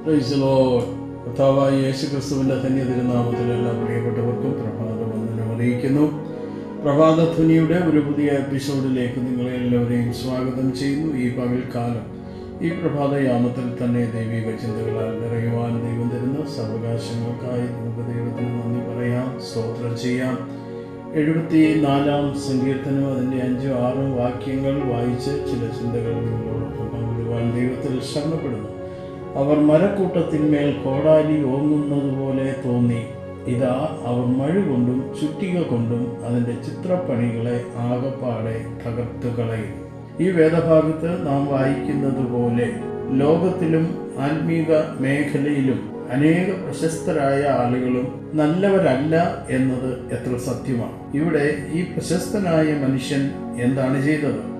കർത്താവായ യേശു ക്രിസ്തുവിന്റെ ധന്യ തിരുനാമത്തിൽ എല്ലാ പ്രിയപ്പെട്ടവർക്കും പ്രഭാത വന്ദനം അറിയിക്കുന്നു. പ്രഭാതധ്വനിയുടെ ഒരു പുതിയ എപ്പിസോഡിലേക്ക് നിങ്ങളെ എല്ലാവരെയും സ്വാഗതം ചെയ്യുന്നു. ഈ പകൽക്കാലം ഈ പ്രഭാതയാമത്തിൽ തന്നെ ദൈവിക ചിന്തകളാൽ നിറയുവാൻ ദൈവം തരുന്ന സർവകാശങ്ങൾക്കായി നമുക്ക് ദൈവത്തിന് നന്ദി പറയാം സ്തോത്രം ചെയ്യാം. എഴുപത്തി നാലാം സങ്കീർത്തനം അതിന്റെ അഞ്ചും ആറും വാക്യങ്ങൾ വായിച്ച് ചില ചിന്തകൾ നിങ്ങളോടൊപ്പം പങ്കിടുവാൻ ദൈവത്തിൽ ശരണപ്പെടുന്നു അവർ മരക്കൂട്ടത്തിന്മേൽ കോടാലി ഓങ്ങുന്നത് പോലെ തോന്നി. ഇതാ അവർ മഴ കൊണ്ടും ചുറ്റിക കൊണ്ടും അതിന്റെ ചിത്രപ്പണികളെ ആകപ്പാടെ തകർത്ത് കളയും. ഈ വേദഭാഗത്ത് നാം വായിക്കുന്നത് പോലെ ലോകത്തിലും ആത്മീക മേഖലയിലും അനേക പ്രശസ്തരായ ആളുകളും നല്ലവരല്ല എന്നത് എത്ര സത്യമാണ്. ഇവിടെ ഈ പ്രശസ്തനായ മനുഷ്യൻ എന്താണ് ചെയ്തത്?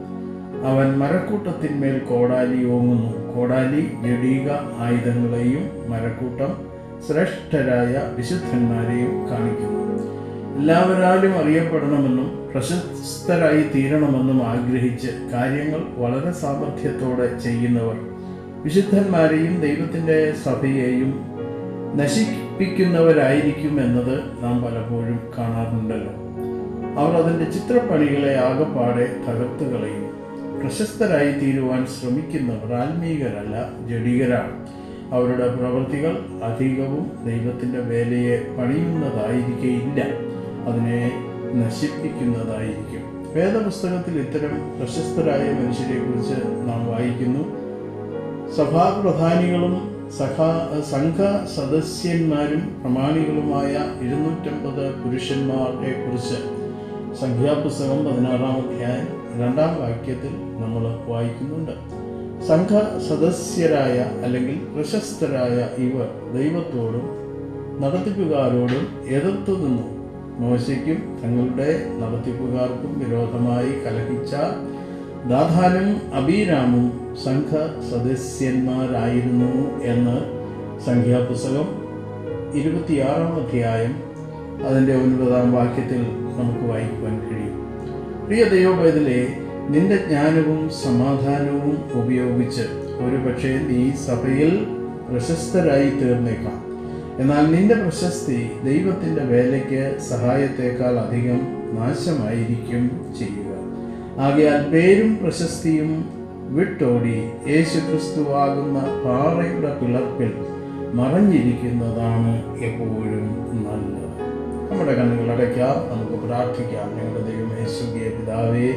അവൻ മരക്കൂട്ടത്തിന്മേൽ കോടാലി ഓങ്ങുന്നു. കോടാലി ജഡീക ആയുധങ്ങളെയും മരക്കൂട്ടം ശ്രേഷ്ഠരായ വിശുദ്ധന്മാരെയും കാണിക്കുന്നു. എല്ലാവരാലും അറിയപ്പെടണമെന്നും പ്രശസ്തരായി തീരണമെന്നും ആഗ്രഹിച്ച് കാര്യങ്ങൾ വളരെ സാമർഥ്യത്തോടെ ചെയ്യുന്നവർ വിശുദ്ധന്മാരെയും ദൈവത്തിന്റെ സഭയെയും നശിപ്പിക്കുന്നവരായിരിക്കും എന്നത് നാം പലപ്പോഴും കാണാറുണ്ടല്ലോ. അവർ അതിന്റെ ചിത്രപ്പണികളെ ആകപ്പാടെ തകർത്ത് കളയും പ്രശസ്തരായി തീരുവാൻ ശ്രമിക്കുന്നവർ ആത്മീകരല്ല ജഡികരാണ്. അവരുടെ പ്രവൃത്തികൾ അധികവും ദൈവത്തിന്റെ വേലയെ പണിയുന്നതായിരിക്കയില്ല. അതിനെ നശിപ്പിക്കുന്നതായിരിക്കും. വേദപുസ്തകത്തിൽ ഇത്തരം പ്രശസ്തരായ മനുഷ്യരെക്കുറിച്ച് നാം വായിക്കുന്നു. സഭാപ്രധാനികളും സഭാ സംഘ സദസ്യന്മാരും പ്രമാണികളുമായ ഇരുന്നൂറ്റമ്പത് പുരുഷന്മാരെ കുറിച്ച് സംഖ്യാപുസ്തകം പതിനാറാം അധ്യായം രണ്ടാം വാക്യത്തിൽ നമ്മൾ വായിക്കുന്നുണ്ട്. സംഘ സദസ്യരായ അല്ലെങ്കിൽ പ്രശസ്തരായ ഇവർ ദൈവത്തോടും നടത്തിപ്പുകാരോടും എതിർത്തു നിന്നു. മോശയ്ക്കും തങ്ങളുടെ നടത്തിപ്പുകാർക്കും വിരോധമായി കലഹിച്ച ദാധാനും അബീരാമും സംഘ സദസ്യന്മാരായിരുന്നു എന്ന് സംഖ്യാപുസ്തകം ഇരുപത്തിയാറാം അധ്യായം അതിന്റെ ഒൻപതാം വാക്യത്തിൽ നമുക്ക് വായിക്കുവാൻ കഴിയും. പ്രിയ ദൈവപൈതലെ നിന്റെ ജ്ഞാനവും സമാധാനവും ഉപയോഗിച്ച് ഒരുപക്ഷെ നീ സഭയിൽ പ്രശസ്തരായി തീർന്നേക്കാം. എന്നാൽ നിന്റെ പ്രശസ്തി ദൈവത്തിന്റെ വേലയ്ക്ക് സഹായത്തേക്കാൾ അധികം നാശമായിരിക്കും ചെയ്യുക. ആകയാൽ പേരും പ്രശസ്തിയും വിട്ടോടി യേശുക്രിസ്തുവാകുന്ന പാറയുടെ പിളർപ്പിൽ മറഞ്ഞിരിക്കുന്നതാണ് എപ്പോഴും നല്ലത്. നമ്മുടെ കണ്ണുകൾ അടയ്ക്കാം നമുക്ക് പ്രാർത്ഥിക്കാം. ഞങ്ങളുടെ ദൈവമേ സുഖിയ പിതാവേ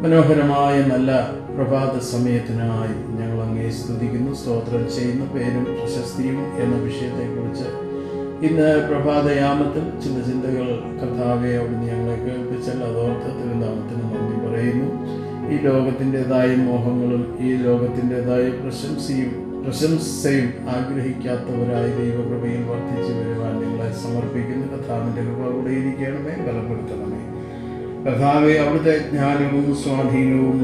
മനോഹരമായ നല്ല പ്രഭാത സമയത്തിനായി ഞങ്ങൾ അങ്ങേ സ്തുതിക്കുന്നു സ്തോത്രം ചെയ്യുന്ന പേരും പ്രശസ്തിയും എന്ന വിഷയത്തെക്കുറിച്ച്. ഇന്ന് പ്രഭാതയാമത്തിൽ ചില ചിന്തകൾ കഥാവെ അവിടുന്ന് ഞങ്ങളെ കേൾപ്പിച്ചാൽ അതോർത്ത് തിരുനാമത്തിന് നന്ദി പറയുന്നു. ഈ ലോകത്തിന്റെതായ മോഹങ്ങളും ഈ ലോകത്തിന്റെതായ പ്രശംസയും പ്രശംസയും ആഗ്രഹിക്കാത്തവരായ ദൈവകൃപയിൽ വർദ്ധിച്ചു വരുവാൻ നിങ്ങളെ സമർപ്പിക്കുന്നു കഥാവിന്റെ കൃപ കൂടെ ഇരിക്കണമേ ബലപ്പെടുത്തണമേ. കഥാവെ അവിടുത്തെ ജ്ഞാനവും സ്വാധീനവും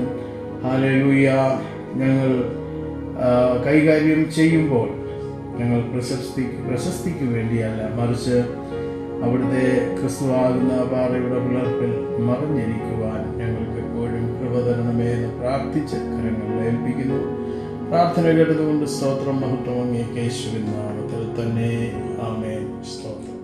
ഹാലലൂയ ഞങ്ങൾ കൈകാര്യം ചെയ്യുമ്പോൾ ഞങ്ങൾ പ്രശസ്തി പ്രശസ്തിക്ക് വേണ്ടിയല്ല മറിച്ച് അവിടുത്തെ ക്രിസ്തുവാകുന്ന പാറയുടെ പിളർപ്പിൽ മറിഞ്ഞിരിക്കുവാൻ ഞങ്ങൾക്ക് എപ്പോഴും കൃപ തരണമേ എന്ന് പ്രാർത്ഥിച്ച് കരങ്ങളിൽ ഏൽപ്പിക്കുന്നു. പ്രാർത്ഥന കേട്ടതുകൊണ്ട് സ്തോത്രം മഹത്വം അങ്ങേക്ക് യേശുവിൻ നാമത്തിൽ തന്നെ. ആമേൻ. സ്തോത്രം.